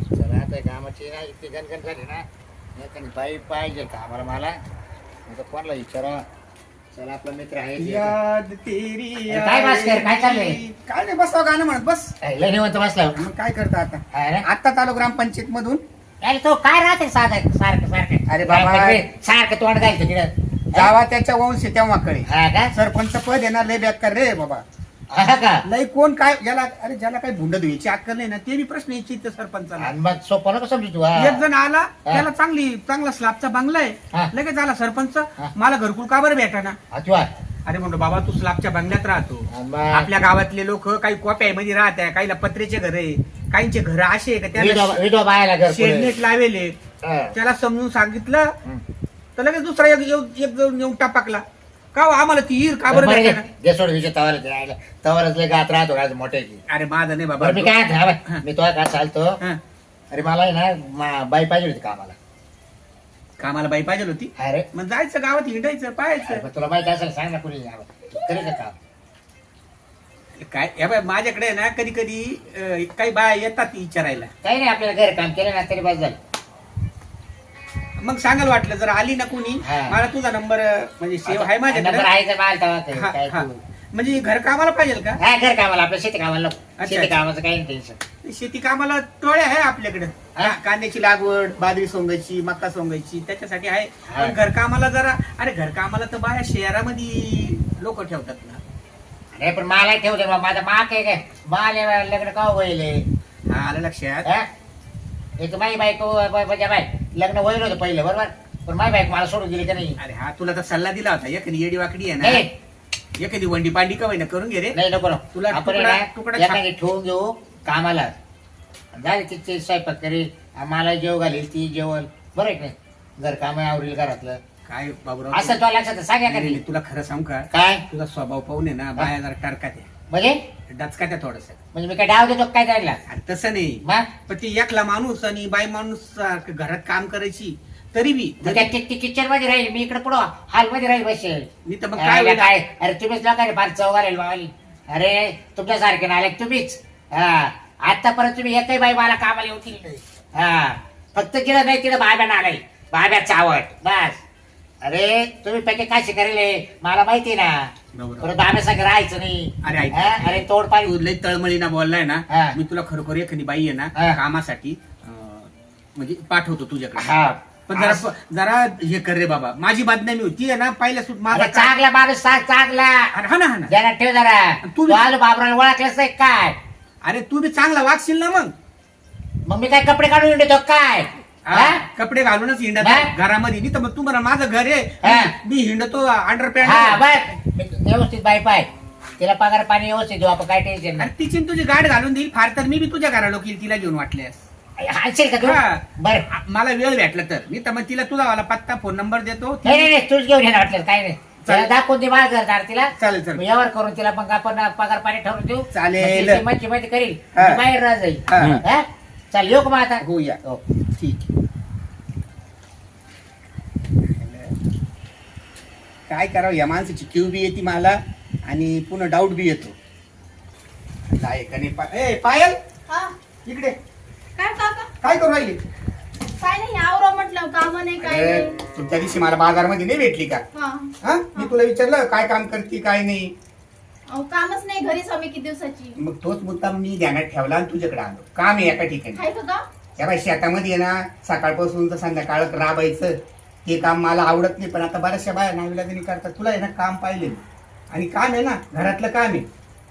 चला आता कामाची ना इतकी गणगण झाली ना एखादी बाई पाहिजे का आम्हाला मला आता कोणाला विचारा. चला आपला मित्र आहे. याद तेरी काय भास्कर, काय चाललंय? काय नाही बसवा गाणं म्हणत बस. काय लय निवंत बसला मग काय करता आता? आत्ताच आलो ग्रामपंचायत मधून. अरे तो काय राहते साधं सारखं सारखं? अरे बाबा. सारखं तोंड घालतो तिकडं जावा त्याच्या वंश तेव्हा कळे हा का? सरपंच पद येणार लय बेकार रे बाबा. हा का लय कोण काय याला अरे ज्याला काही भुंड धुयची अक्कल नाही ना ते बी प्रश्न यायची सरपंचाला आणि मग सोपं नको समजू तू एक हा. जण आला त्याला चांगली चांगला स्लॅबचा बंगला हा. आहे लगेच आला सरपंच हा. मला घरकुल का बरं भेटा ना हा, तू आहे. अरे म्हणतो बाबा तू स्लॅबच्या बंगल्यात राहतो मग आपल्या गावातले लोक काही कोप्यामध्ये राहत आहे काहीला पत्रेचे घर आहे काहींचे घर असे आहे का विधवा त्याला विधवा बायाला घर पुढे. शेडनेट लावेले हा. त्याला समजून सांगितलं. तर लगेच दुसरा एक येऊ- एक जाऊन येऊन टापाकला का हो, आम्हाला ती ईर का बरं बरं घे सोड विजय तवाला ते राहिलं. तवालाच लय गात राहतो राज मोठ्याची अरे माझं नाही बाबा. बरं मी काय हा हा. बाय, मी तो काय चालतो? हा. अरे मला आहे ना मा- बाई पाहिजे होती कामाला. कामाला बाई पाहिजे होती? अरे. मग जायचं गावात हिंडायचं अरे, पाहायचं पण तुला माहिती असेल सांग ना कुणी करेल का काम? काय बाई माझ्याकडे ना कधी कधी काही बाया येतात विचारायला. काही नाही आपल्याला घर काम केलं ना तरी बस झालं. मग सांगायला वाटलं जर आली ना कोणी हा. मला तुझा नंबर म्हणजे सेव्ह आहे नंबर माझ्याकडे आहे तर माल तवा ते, हा, काय हा. तू. म्हणजे घर कामाला पाहिजे का हा घर कामाला आपल्या शेती कामाला नको. अच्छा, शेती अच्छा. कामाचं काही टेन्शन शेती कामाला टोळ्या आहे आपल्याकडे हा? कांद्याची लागवड बाजरी सोंगायची मका सोंगायची त्याच्यासाठी आहे हा. पण घरकामाला जरा अरे घरकामाला तर बाया शहरामध्ये लोक ठेवतात ना अरे पण मला ठेवू दे बा, माझा माक आहे काय माल लग्न का होईल हा आलं लक्षात? एक माई बायको म्हणजे बाय लग्न होईल होतं पहिलं बरोबर? पण माई बायको मला सोडून गेली का नाही? अरे हा तुला तर सल्ला दिला होता. एखादी येडी वाकडी आहे नाही ना एखादी वंडी पांडी का होईना करून घे रे. नाही नको नको. तुला आपण तुकडा- आहे ना, तुकडा एखादी ठेवून घेऊ कामाला. झाले तिचे स्वयंपाक करी मला जेव घालील ती जेवण बरं आहे की नाही? घर काम आवरील घरातलं. काय बाबूराव असं तुला लक्षात आहे, सांग नाही, एखादी. नाही, तुला खरं सांग का? काय? तुझा स्वभाव पाहून आहे ना बाया जरा टरकात आहे. म्हणजे? डचकात्या थोडस. म्हणजे मी काय डाव देतो काय अरे तसं नाही. मग पण ती एकला माणूस आणि बाई माणूस सारखं घरात काम करायची तरी बी मग त्या ती किचनमध्ये राहील मी इकडे पुढं हॉलमध्ये राहील बसेल. मी तर मग काय काय होईल? काय? अरे तुम्हीच लोकांनी फार चव घालेल बाबाली अरे तुमच्या सारखे नाले तुम्हीच. हा. आतापर्यंत तुम्ही एकही बाई मला कामाला येऊ नाही. हा. फक्त तिला नाही तिला बाब्या नालाय. बाब्या चावट बस. अरे तुम्ही पैकी काय शिकारेले? मला माहिती ना. बरोबर. परत सगळं राहायचं नाही. अरे ऐक. हा? अरे तोड तू लई तळमळीना बोललाय ना. हा. मी तुला खरोखर एखादी बाई आहे ना हा. कामासाठी अं, म्हणजे पाठवतो तुझ्याकडे. हा. पण जरा जरा हे कर रे बाबा. माझी बदनामी होती आहे ना पहिल्या सूट माझा अरे चांगला माणूस सांग चांगला. अरे हा ना हा ना. जरा ठेव जरा. तू- तू आलो बाबराला ओळखलंच नाही काय अरे तू बी चांगला वागशील ना मग. मग मी काय कपडे काढून देतो काय? हा? कपडे घालूनच हिंडत हा? घरामध्ये नाही तर मग तू म्हणा माझं घर हा. आहे मी हिंडतो अंडर हा पॅन्ट मी व्यवस्थित बाई पाय. तिला पगार पाणी व्यवस्थित देऊ आपण काय टेन्शन नाही. तिची न तुझी गाठ घालून देईल फार तर. मी बी तुझ्या घरा लोकील तिला घेऊन वाटल्यास. हाणशील का तू? हा. बर. आ- मला वेळ भेटला तर. मी तर मग तिला तुझा वाला पत्ता फोन नंबर देतो. नाही नाही नाही, तूच घेऊन येणार वाटलं काय नाही. तिला दाखवून दे मला घरदार तिला. चालेल चालेल. करून तिला मग आपण पगार पाणी ठरवून देऊ. चालेल. मग ती किंमत किंमत करील. हा. बाहेर राह जाईल. हा. हा? चल येऊ का मग आता? हो या. हो. ठीक काय करावं? या माणसाची क्यू बी येते मला आणि पुन्हा डाऊट बी येतो. काय का नाही पा- ए पायल! हा. इकडे. काय काका? काय करू राहिली? काय नाही आवरा म्हटलं काम नाही काय अरे, नाही. तुमच्या दिवशी मला बाजारमध्ये नाही भेटली का? हा. हा? मी तुला विचारलं काय काम करते काय नाही? अहो कामच नाही घरीच आम्ही किती दिवसाची. मग तोच मुद्दा मी ध्यानात ठेवला आणि तुझ्याकडे आलो काम आहे एका ठिकाणी. काय का या बाई शेतामध्ये आहे ना सकाळपासून तर संध्याकाळ राबायचं. ते काम मला आवडत नाही पण आता बऱ्याचशा बाया नाविलाजानी करतात. तुला आहे ना काम पाहिले आणि काम आहे ना घरातलं काम आहे.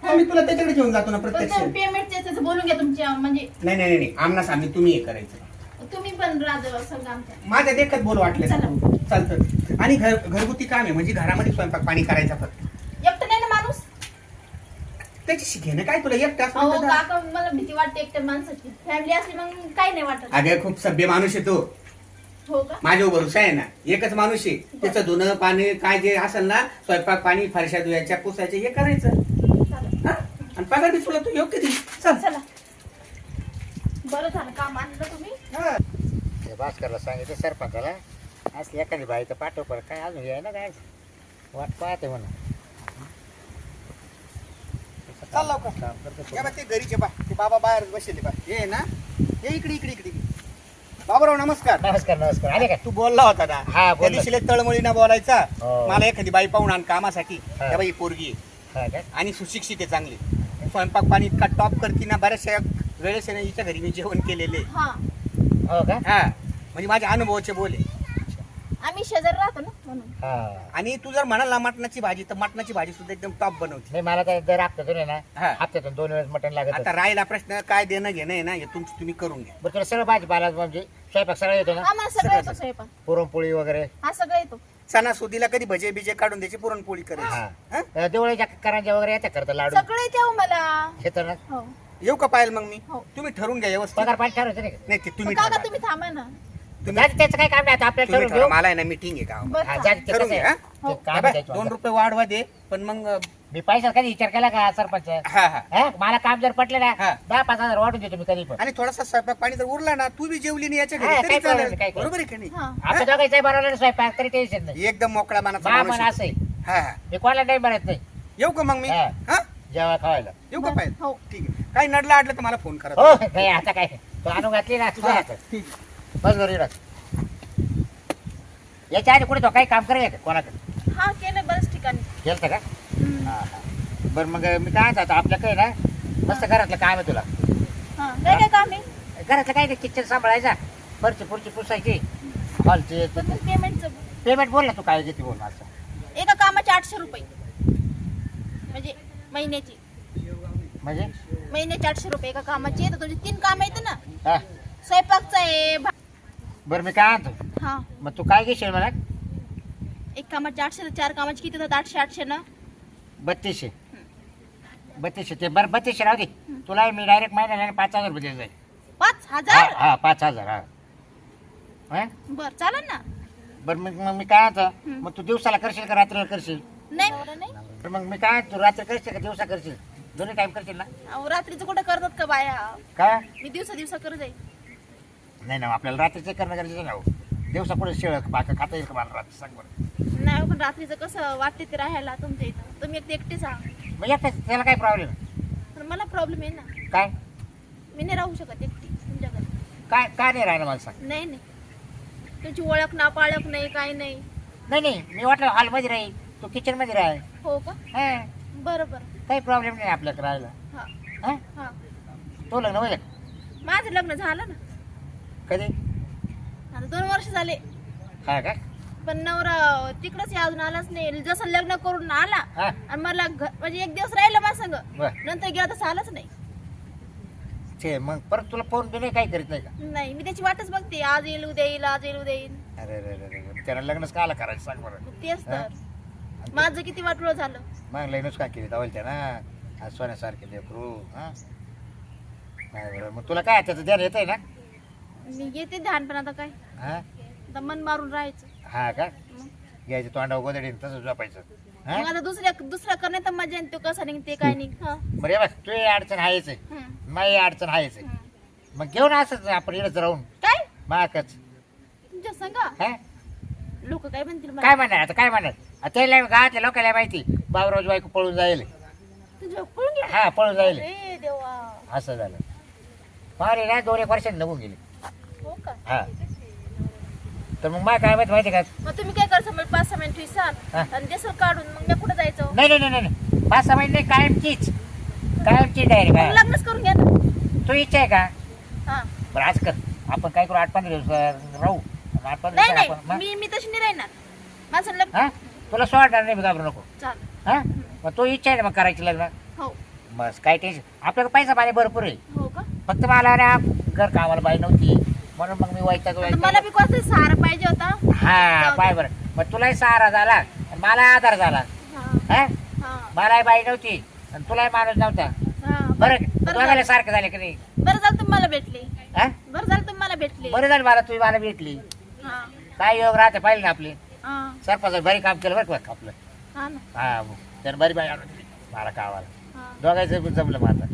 हा, मी तुला त्याच्याकडे घेऊन जातो ना पण प्रत्यक्ष. नाही पेमेंट त्याचं बोलून घ्या तुमच्या म्हणजे नाही नाही नाही आमना सामने तुम्ही हे करायचं. तुम्ही पण राजा आमच्या माझ्या देखत बोल वाटलं चला. चालतं. आणि घर घरगुती काम आहे म्हणजे घरामध्ये स्वयंपाक पाणी करायचा फक्त एकटं नाही ना माणूस त्याची घेणं काय तुला एक तास अहो? काका मला भीती वाटते एकट्या माणसाची. फॅमिली असली मग काही नाही वाटत. अगं खूप सभ्य माणूस आहे तो. हो का? माझ्यावर भरोसा आहे ना. एकच माणूस आहे. त्याचं धुणं पाणी काय जे असेल ना स्वयंपाक पाणी फरशा धुवायच्या पुसायच्या हे करायचं. चालेल. हा? आणि पगार बी तुला तू योग्य दे चल. चला. बरं झालं काम आणलं तुम्ही? हा. ते भास्करला सांगितलं सरपंचाला असली एखादी बाई तर पाठव पण काय अजून याय ना काय? वाट पाहते म्हणून. चल लवकर. काम करतो या बा ते घरीचे बा ते बाबा बाहेर बसले बा हे ना. ये इकडे इकडे इकडे. बाबूराव नमस्कार. नमस्कार नमस्कार. आले का? तू बोलला होता ना. हा, त्या बोललो. तळमळीनं बोलायचा. हो. मला एखादी बाई पाहून आण कामासाठी. हा. त्या बाई पोरगी आहे. हा का? आणि सुशिक्षित आहे चांगली. स्वयंपाक पाणी इतका टॉप करते ना बऱ्याचशा वेळेस आहे ना हिच्या घरी मी जेवण केलेले. हा. हो का? हा. म्हणजे माझ्या अनुभवाचे बोले आम्ही शेजारी राहतो ना म्हणून. हा. आणि तू जर म्हणाला मटणाची भाजी तर मटणाची भाजी सुद्धा एकदम टॉप बनवते. नाही मला तर दर हप्त्यातून आहे ना हा. हप्त्यातून दोन वेळेस मटण लागत आता राहिला प्रश्न काय देणं घेणं आहे ना हे तुमचं तुम्ही करून घ्या. बरं तुला सगळं भाजीपाला म्हणजे स्वयंपाक सगळं येतो ना? आम्हाला सगळं येतो स्वयंपाक. पुरणपोळी वगैरे? हा सगळं येतो. सणासुदीला कधी भजे बिजे काढून द्यायची पुरणपोळी करायची. हा? अं, देवळीच्या करांच्या वगैरे येतात करता लाडू. सगळं येते हो मला. येतं ना. हो. येऊ का पाहिजे मग मी? हो. तुम्ही ठरवून घ्या व्यवस्थित. पगार पाणी ठरवायचं नाही का? नाही ते तुम्ही काका ठरवा. तुम्ही थांबा ना. त्याचं काय काम नाही आता आपल्याला तुम्ही ठरवून ठरवा. घेऊ मला आहे ना मीटिंग आहे बरं हा, का? जाऊ दे, ते ठरवून कसं आहे? घ्या, ते काम बाबा, आहे त्याच्यावर. दोन रुपये वाढवा दे पण मग मी पैसा कधी विचार केला का सरपंच हा हा हा? मला काम जर पटलं ना हा. दहा पाच हजार वाढून देतो मी कधी पण आणि थोडासा स्वयंपाक पाणी जर उरला ना तू बी जेवली नाही याच्या हा, घरी तरी चालेल काही बरोबर आहे की नाही हा आपल्या दोघांचा बनवलं ना स्वयंपाक तरी टेन्शन नाही एकदम मोकळा मनाचा मा माणूस मन आहे. असं आहे. हा हा मी कोणाला नाही बनत नाही येऊ का मग मी हा. हा जेव्हा खावायला येऊ का बरं, पाहिजे हो ठीक आहे काही नडलं अडलं तर मला फोन करा हो नाही आता काय तू आणून घातली ना तुझ्या हा, हातात. ठीक आहे. बस. याच्या आधी कुठे तो काही काम करायचं का कोणाकडे? हा केलं बरेच ठिकाणी. गेलतं का? हम्म. हा, हा. बरं मग मी काय म्हणतो आता आपल्याकडे ना मस्त घरातलं काम आहे तुला. हा काय काय काम आहे? घरातलं काय किचन सांभाळायचा? फरची पुरची पुसायची. हॉलची पण मग पेमेंटचं पेमेंट बोल. ना तू काय घेते बोल असं एका कामाचे आठशे रुपये. म्हणजे महिन्याची. म्हणजे? महिन्याचे आठशे रुपये एका कामाची. तर तुझे तीन काम आहेत ना. हा. स्वयंपाकचं आहे भा- बरं मी काय म्हणतो हा. मग तू काय घेशील मला? एक कामाचे आठशे तर चार कामाचे किती होतात आठशे आठशे ना? बत्तीसशे. बत्तीसशे ते बरं बत्तीसशे राहू दे. तुला मी डायरेक्ट महिन्याला पाच हजार रुपये द्यायचं आहे. पाच हा हजार? हा पाच हजार हा. हा? बर चालेल ना. बरं मग मग मी काय म्हणतो मग तू दिवसाला करशील का रात्रीला करशील? नाही नाही. तर मग मी काय तू रात्री करशील का दिवसा करशील? दोन्ही टाइम करशील ना? अहो, रात्रीचं कुठं करतात का बाया? काय? मी दिवसा दिवसा करत जाईल नाही ना आपल्याला रात्रीचं करणं गरजेचं नाही हो. दिवसा पुढे शेळ बाका खाता येईल का मला रात्री? सांग बरं. नाही हो, पण रात्रीचं कसं वाटते ते राहायला तुमच्या इथं? तुम्ही एकटे एकटे सांग मग एकटाच त्याला काय प्रॉब्लेम पण मला प्रॉब्लेम आहे ना. काय? मी नाही राहू शकत एकटी तुमच्या घरी काय काय नाही राहिलं मला सांग. नाही नाही. तुमची ओळख ना पाळख नाही काय नाही. नाही नाही मी वाटलं हॉलमध्ये राहील तू किचनमध्ये राह. हो का? हा. बरं बरं. काही प्रॉब्लेम नाही आपल्याकडे राहायला. हा. हा? हा. तो लग्न होईल? माझं लग्न झालं ना. कधी? आता दोन वर्ष झाले. हा का? पण नवरा तिकडच अजून आलाच नाही. जसं लग्न करून आला हा. आणि मला घ- म्हणजे एक दिवस राहिलं माझ संग बर. नंतर गेला तसं आलाच नाही. ते मग परत तुला फोन बी नाही काही करीत नाही का? नाही मी त्याची वाटच बघते. आज येईल उद्या येईल आज येईल उद्या येईल. अरे अरे अरे अरे त्याला लग्नच काला करायचं सांग बरं. मग तेच हा? तर माझं किती वाटलं झालं. मग लग्नच का केली? दावल त्या ना आज सोन्यासारखे लेकरू हा? नाही बरं. मग तुला काय त्याचं ध्यान येत आहे ना? मी येते ध्यान पण आता काय? हा? आता मन मारून राहायचं. हा का? मग? घ्यायचं तोंडा गोदडी तसं झोपायचं. हा? मग आता दुसऱ्या दुसऱ्या करण्यात तर मजा येते. तो कसा निघते काय नाही हा. बरं हे बघ तू अडचण आहेच आहे. हम्म, माझी अडचण आहेच आहे. हम्म. मग घेऊन असंच आपण इकडंच राहून. काय? माकच. तुमच्या सांगा हा? लोक काय म्हणतील मला? काय म्हणणार आता काय म्हणणार आता त्याला गावातल्या लोकांना माहिती बाबराज बायको पळून जाईल. तुझ्या पळून गेले? हा पळून जाईल. ए देवा. असं झालं. फार ना दोन एक वर्षांनी निघून गेले. हो. तर मग मला काय माहिती माहिती का? मग तुम्ही काय करता? मला पाच सहा विसाल हा. आणि देसाल काढून मग मी कुठं जायचं? नाही नाही नाही नाही पाच सहा महिने कायमचीच. कायमची डायरेक्ट मग हा लग्नच करून घ्या ना. तू इच्छा आहे का? हा. बरं आज कर. आपण काय करू? आठ पंधरा दिवस राहू. आणि आठ पंधरा नाही नाही. आपण मी मी तशी नाही राहणार. माझं लग्न हा? तुला सोडणार नाही मी घाबरू नको. चाल हा? मग तो इच्छा आहे ना मग करायची लग्न? हो. बस काय टेन्शन आपल्याकडे पैसा पाणी भरपूर आहे. हो का? फक्त मला ना घर कामाला बाई नव्हती. म्हणून मग मी वैताग आता मला बी कोणता सहारा पाहिजे होता? हा. पाय बरं. मग तुलाही सहारा झाला आणि मला आधार झाला. हा. हा? हा. मलाही बाई नव्हती आणि तुलाही माणूस नव्हता. हा बरं. बरं झालं. सारखं झालं की नाही? बरं झालं तुम्ही मला भेटले. हा? बरं झालं तुम्ही मला भेटले. बरं झालं मला तुम्ही मला भेटली. हा. काय योग राहते पाहिजे ना आपले. हा. सरपंच बरी काम केलं बरं का आपलं? हा ना. हा त्यानं बरी बाई आणून दिली मला गावाला हा. दोघायचं जमलं आता.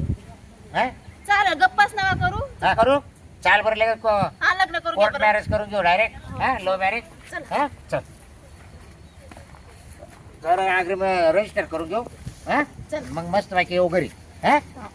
हा? चालेल गप्पाच नवा करू. हा करू? चाल बरं लगेच को- हा लग्न करू कोर्ट. मॅरेज करून घेऊ डायरेक्ट हा. लो मॅरेज चल. हा चल. जरा अग्रीमेंट रजिस्टर करून घेऊ. हा? चल. मग मस्त पैकी येऊ घरी. हा? हा.